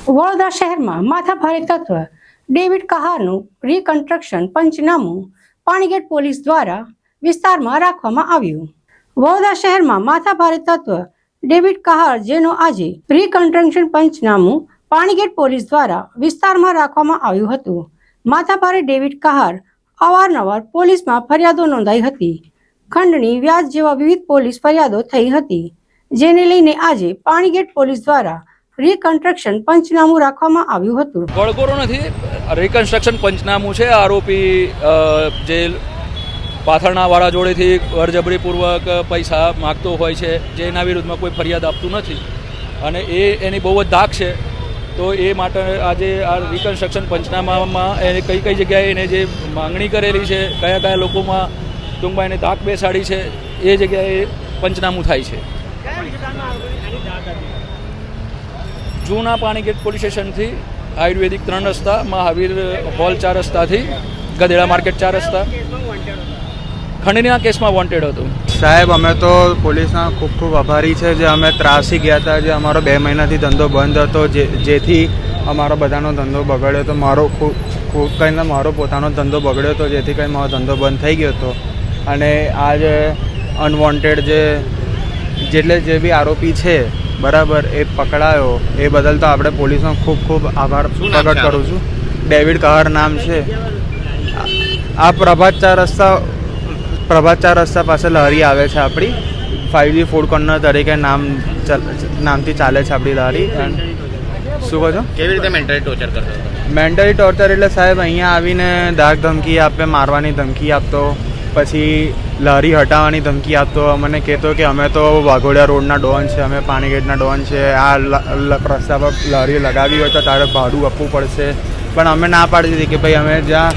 વડોદરા શહેરમાં માથાભારે તત્વ, ડેવિડ કહારનું રિકન્સ્ટ્રક્શન પંચનામું પાણીગેટ પોલીસ દ્વારા વિસ્તારમાં રાખવામાં આવ્યું. વડોદરા શહેરમાં માથાભારે તત્વ, ડેવિડ કહાર જેનો આજે રિકન્સ્ટ્રક્શન પંચનામું પાણીગેટ પોલીસ દ્વારા વિસ્તારમાં રાખવામાં આવ્યું હતું. માથાભારે ડેવિડ કહાર અવારનવાર પોલીસમાં ફરિયાદો નોંધાઈ હતી. ખંડણી વ્યાજ જેવા વિવિધ પોલીસ ફરિયાદો થઈ હતી. જેને લઈને આજે પાણીગેટ પોલીસ દ્વારા રિકન્સ્ટ્રક્શન પંચનામું રાખવામાં આવ્યું હતું. ગળગોરો નથી રિકન્સ્ટ્રક્શન પંચનામું છે. આરોપી જે પાથરણાવાળા જોડેથી વરજબરીપૂર્વક પૈસા માગતો હોય છે જે એના વિરુદ્ધમાં કોઈ ફરિયાદ આપતું નથી. અને એ એની બહુ જ ધાક છે. તો એ માટે આજે આ રિકન્સ્ટ્રક્શન પંચનામામાં એને કઈ કઈ જગ્યાએ એને જે માંગણી કરેલી છે કયા કયા લોકોમાં ટૂંકમાં એને ધાક બેસાડી છે એ જગ્યાએ પંચનામું થાય છે. જૂના પાણીગેટ પોલીસ સ્ટેશનથી આયુર્વેદિક ત્રણ રસ્તા, મહાવીર હોલ ચાર રસ્તાથી ગધેડા માર્કેટ ચાર રસ્તા. ખંડણીના કેસમાં વોન્ટેડ હતું. સાહેબ, અમે તો પોલીસના ખૂબ ખૂબ આભારી છે જે અમે ત્રાસી ગયા હતા, જે અમારો બે મહિનાથી ધંધો બંધ હતો, જે જેથી અમારો બધાનો ધંધો બગડ્યો હતો. મારો ખૂબ ખૂબ કંઈને મારો પોતાનો ધંધો બગડ્યો હતો, જેથી કંઈ મારો ધંધો બંધ થઈ ગયો હતો. અને આ જે અનવોન્ટેડ જે, જેટલે જે બી આરોપી છે બરાબર એ પકડાયો. એ બદલ તો આપણે પોલીસનો ખૂબ ખૂબ આભાર પ્રગટ કરું છું. ડેવિડ કહર નામ છે. આ- પ્રભાત ચાર રસ્તા પ્રભાત ચાર રસ્તા પાસે લહેરી આવે છે આપણી. ફાઇવજી ફૂડ કોર્નર તરીકે નામ નામથી ચાલે છે આપણી લહેરી. શું કહો છો? કેવી રીતે મેન્ટલી ટોર્ચર કરતો મેન્ટલી ટોર્ચર એટલે સાહેબ અહીંયા આવીને દાગ ધમકી આપે મારવાની ધમકી આપતો. પછી લારી હટાવવાની ધમકી આપતો, મને કહેતો કે અમે તો વાઘોડિયા રોડના ડોન છે, અમે પાણીગેટના ડોન છે, આ રસ્તા પર લારી લગાવી હોય તો તારે ભાડું આપવું પડશે. પણ અમે ના પાડી દીધી કે ભાઈ અમે જ્યાં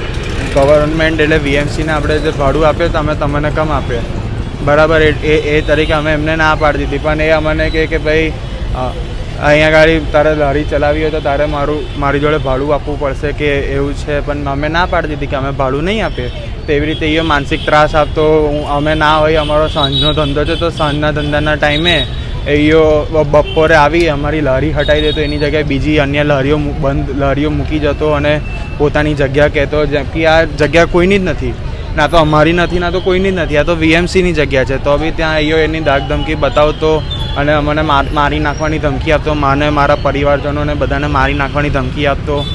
ગવર્મેન્ટ એટલે વીએમસીને આપણે જે ભાડું આપીએ તો અમે તમને કમ આપીએ? બરાબર, એ એ તરીકે અમે એમને ના પાડી દીધી. પણ એ અમને કહે કે ભાઈ અહીંયા ગાડી તારે લારી ચલાવી હોય તો તારે મારું, મારી જોડે ભાડું આપવું પડશે કે એવું છે, પણ અમે ના પાડી દીધી કે અમે ભાડું નહીં આપીએ. તેવી રીતે એ માનસિક ત્રાસ આપતો અમે ના હોય, અમારો સાંજનો ધંધો છે, તો સાંજના ધંધાના ટાઈમે એયો બપોરે આવી, અમારી લારી હટાવી દેતો એની જગ્યાએ બીજી અન્ય લારીઓ બંધ લારીઓ મૂકી જતો અને પોતાની જગ્યા કહેતો, જેમ કે આ જગ્યા કોઈની જ નથી. ના તો અમારી નથી, ના તો કોઈની જ નથી, આ તો વીએમસીની જગ્યા છે. તો બી ત્યાં અહીંયો એની દાગ ધમકી બતાવતો અને માર- મારી નાખવાની ધમકી આપતો. માને મારા પરિવારજનોને બધાને મારી નાખવાની ધમકી આપતો.